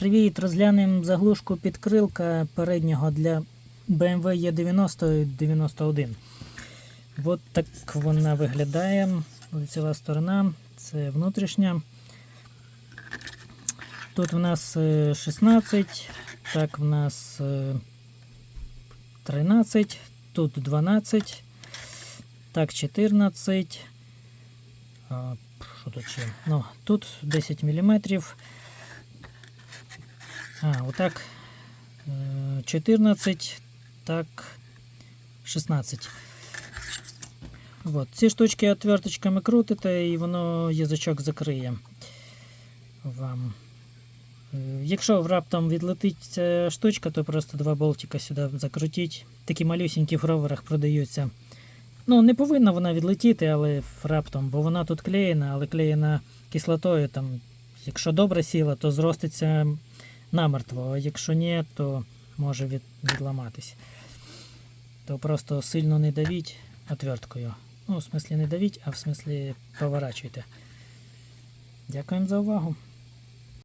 Привіт, розглянемо заглушку підкрилка переднього для BMW E90 91. От так вона виглядає. Лицева сторона, це внутрішня. Тут в нас е, 16, так в нас е, 13, тут 12, так 14. Що тут ще? Ну, тут 10 мм. А, отак. е, 14, так 16. От. Ці штучки отверточками крутите і воно язичок закриє вам. Е, Якщо раптом відлетить ця штучка, то просто два болтика сюди закрутіть. Такі малюсінькі в роверах продаються. Ну, не повинна вона відлетіти, але раптом, бо вона тут клеєна, але клеєна кислотою. Там, якщо добре сіла, то зроститься намертво, а якщо ні, то може від, відламатись. То просто сильно не давіть отверткою. Ну, в смислі не давіть, а в смислі поворачуйте. Дякуємо за увагу.